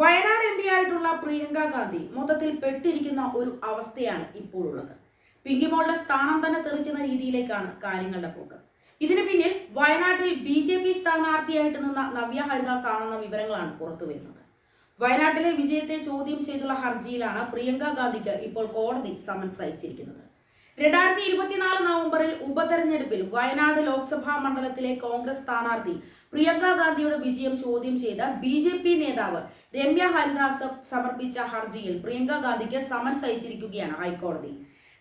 Wayanad M P ആയിട്ടുള്ള പ്രിയങ്ക ഗാന്ധി മൊത്തത്തിൽ പെട്ടിരിക്കുന്ന ഒരു അവസ്ഥയാണ് ഇപ്പോഴുള്ളത്. പിങ്കിമോളുടെ സ്ഥാനം തന്നെ തെറിക്കുന്ന രീതിയിലേക്കാണ് കാര്യങ്ങളുടെ പോക്ക്. ഇതിനു പിന്നിൽ വയനാട്ടിൽ ബി ജെ പി സ്ഥാനാർത്ഥിയായിട്ട് നിന്ന നവ്യ ഹരിദാസ് ആണെന്ന വിവരങ്ങളാണ് പുറത്തു വരുന്നത്. വയനാട്ടിലെ വിജയത്തെ ചോദ്യം ചെയ്തുള്ള ഹർജിയിലാണ് പ്രിയങ്ക ഗാന്ധിക്ക് ഇപ്പോൾ കോടതി സമൻസ് അയച്ചിരിക്കുന്നത്. രണ്ടായിരത്തി ഇരുപത്തിനാല് നവംബറിൽ ഉപതെരഞ്ഞെടുപ്പിൽ വയനാട് ലോക്സഭാ മണ്ഡലത്തിലെ കോൺഗ്രസ് സ്ഥാനാർത്ഥി പ്രിയങ്ക ഗാന്ധിയുടെ വിജയം ചോദ്യം ചെയ്ത ബി ജെ പി നേതാവ് രമ്യ ഹരിദാസ് സമർപ്പിച്ച ഹർജിയിൽ പ്രിയങ്ക ഗാന്ധിക്ക് സമൻസ് അയച്ചിരിക്കുകയാണ് ഹൈക്കോടതി.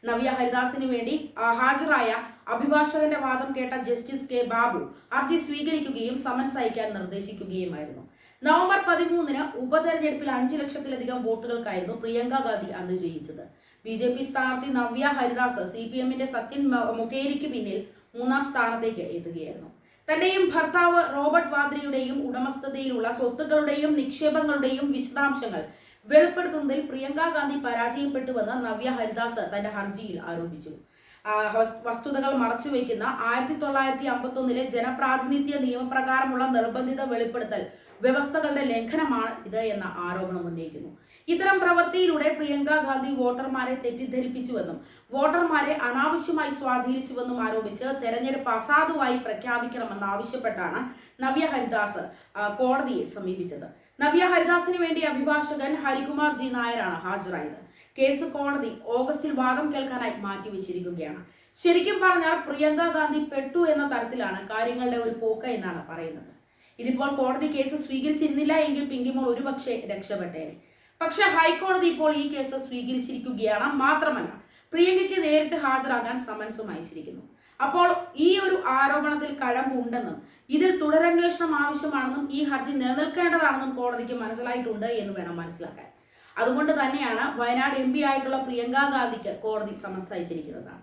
നവ്യ ഹരിദാസിന് വേണ്ടി ഹാജരായ അഭിഭാഷകന്റെ വാദം കേട്ട ജസ്റ്റിസ് കെ ബാബു ഹർജി സ്വീകരിക്കുകയും സമൻസ് അയക്കാൻ നിർദ്ദേശിക്കുകയുമായിരുന്നു. നവംബർ പതിമൂന്നിന് ഉപതെരഞ്ഞെടുപ്പിൽ അഞ്ചു ലക്ഷത്തിലധികം വോട്ടുകൾക്കായിരുന്നു പ്രിയങ്ക ഗാന്ധി അന്ന് ജയിച്ചത്. ബി ജെ പി സ്ഥാനാർത്ഥി നവ്യ ഹരിദാസ് സി പി എമ്മിന്റെ സത്യൻ മുഖേരിക്ക് പിന്നിൽ മൂന്നാം സ്ഥാനത്തേക്ക് എത്തുകയായിരുന്നു. തന്റെയും ഭർത്താവ് റോബർട്ട് വാദ്രയുടെയും ഉടമസ്ഥതയിലുള്ള സ്വത്തുക്കളുടെയും നിക്ഷേപങ്ങളുടെയും വിശദാംശങ്ങൾ വെളിപ്പെടുത്തുന്നതിൽ പ്രിയങ്ക ഗാന്ധി പരാജയപ്പെട്ടുവെന്ന് നവ്യ ഹരിദാസ് തന്റെ ഹർജിയിൽ ആരോപിച്ചു. വസ്തുതകൾ മറച്ചുവെക്കുന്ന ആയിരത്തി തൊള്ളായിരത്തി അമ്പത്തി ഒന്നിലെ ജനപ്രാതിനിധ്യ നിയമപ്രകാരമുള്ള നിർബന്ധിത വെളിപ്പെടുത്തൽ വ്യവസ്ഥകളുടെ ലംഘനമാണ് ഇത് എന്ന ആരോപണം ഉന്നയിക്കുന്നു. ഇത്തരം പ്രവൃത്തിയിലൂടെ പ്രിയങ്ക ഗാന്ധി വോട്ടർമാരെ തെറ്റിദ്ധരിപ്പിച്ചുവെന്നും വോട്ടർമാരെ അനാവശ്യമായി സ്വാധീനിച്ചുവെന്നും ആരോപിച്ച് തെരഞ്ഞെടുപ്പ് അസാധുവായി പ്രഖ്യാപിക്കണമെന്ന് ആവശ്യപ്പെട്ടാണ് നവ്യ ഹരിദാസ് കോടതിയെ സമീപിച്ചത്. നവ്യ ഹരിദാസിന് വേണ്ടി അഭിഭാഷകൻ ഹരികുമാർ ജി നായരാണ് ഹാജരായത്. കേസ് കോടതി ഓഗസ്റ്റിൽ വാദം കേൾക്കാനായി മാറ്റിവെച്ചിരിക്കുകയാണ്. ശരിക്കും പറഞ്ഞാൽ പ്രിയങ്ക ഗാന്ധി പെട്ടു എന്ന തരത്തിലാണ് കാര്യങ്ങളുടെ ഒരു പോക്ക് എന്നാണ് പറയുന്നത്. ഇതിപ്പോൾ കോടതി കേസ് സ്വീകരിച്ചിരുന്നില്ല എങ്കിൽ പിങ്കിമോൾ ഒരുപക്ഷെ രക്ഷപ്പെട്ടേനെ. പക്ഷെ ഹൈക്കോടതി ഇപ്പോൾ ഈ കേസ് സ്വീകരിച്ചിരിക്കുകയാണ് മാത്രമല്ല പ്രിയങ്കയ്ക്ക് നേരിട്ട് ഹാജരാകാൻ സമൻസും അയച്ചിരിക്കുന്നു അപ്പോൾ ഈ ഒരു ആരോപണത്തിൽ കഴമ്പുണ്ടെന്നും ഇതിൽ തുടരന്വേഷണം ആവശ്യമാണെന്നും ഈ ഹർജി നിലനിൽക്കേണ്ടതാണെന്നും കോടതിക്ക് മനസ്സിലായിട്ടുണ്ട് എന്ന് വേണം മനസ്സിലാക്കാൻ. അതുകൊണ്ട് തന്നെയാണ് വയനാട് എം ആയിട്ടുള്ള പ്രിയങ്കാ ഗാന്ധിക്ക് കോടതി സമൻസ് അയച്ചിരിക്കുന്നത്.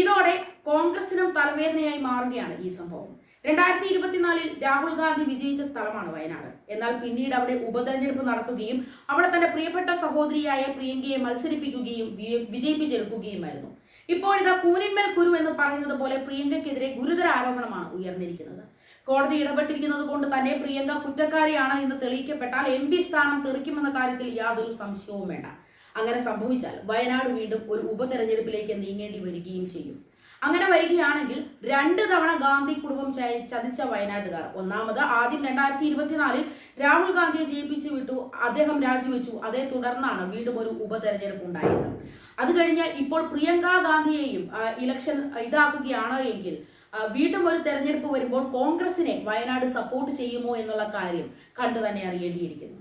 ഇതോടെ കോൺഗ്രസിനും തലവേദനയായി മാറുകയാണ് ഈ സംഭവം. രണ്ടായിരത്തി ഇരുപത്തിനാലിൽ രാഹുൽ ഗാന്ധി വിജയിച്ച സ്ഥലമാണ് വയനാട്. എന്നാൽ പിന്നീട് അവിടെ ഉപതെരഞ്ഞെടുപ്പ് നടത്തുകയും അവിടെ തന്റെ പ്രിയപ്പെട്ട സഹോദരിയായ പ്രിയങ്കയെ മത്സരിപ്പിക്കുകയും വിജയിപ്പിച്ചെടുക്കുകയുമായിരുന്നു. ഇപ്പോഴിതാ കൂനിന്മേൽ കുരു എന്ന് പറയുന്നത് പോലെ പ്രിയങ്കയ്ക്കെതിരെ ഗുരുതര ആരോപണമാണ് ഉയർന്നിരിക്കുന്നത്. കോടതി ഇടപെട്ടിരിക്കുന്നത് കൊണ്ട് തന്നെ പ്രിയങ്ക കുറ്റക്കാരിയാണ് എന്ന് തെളിയിക്കപ്പെട്ടാൽ എം പി സ്ഥാനം തെറിക്കുമെന്ന കാര്യത്തിൽ യാതൊരു സംശയവും വേണ്ട. അങ്ങനെ സംഭവിച്ചാൽ വയനാട് വീണ്ടും ഒരു ഉപതെരഞ്ഞെടുപ്പിലേക്ക് നീങ്ങേണ്ടി വരികയും ചെയ്യും. അങ്ങനെ വരികയാണെങ്കിൽ രണ്ട് തവണ ഗാന്ധി കുടുംബം ചതിച്ച വയനാട്ടുകാർ. ഒന്നാമത് ആദ്യം രണ്ടായിരത്തി ഇരുപത്തിനാലിൽ രാഹുൽ ഗാന്ധിയെ ജയിപ്പിച്ചു വിട്ടു അദ്ദേഹം രാജിവെച്ചു. അതേ തുടർന്നാണ് വീണ്ടും ഒരു ഉപതെരഞ്ഞെടുപ്പ് ഉണ്ടായത്. അത് കഴിഞ്ഞ് ഇപ്പോൾ പ്രിയങ്ക ഗാന്ധിയെയും ഇലക്ഷൻ ഇതാക്കുകയാണ് എങ്കിൽ വീണ്ടും ഒരു തെരഞ്ഞെടുപ്പ് വരുമ്പോൾ കോൺഗ്രസിനെ വയനാട് സപ്പോർട്ട് ചെയ്യുമോ എന്നുള്ള കാര്യം കണ്ടു തന്നെ അറിയേണ്ടിയിരിക്കുന്നു.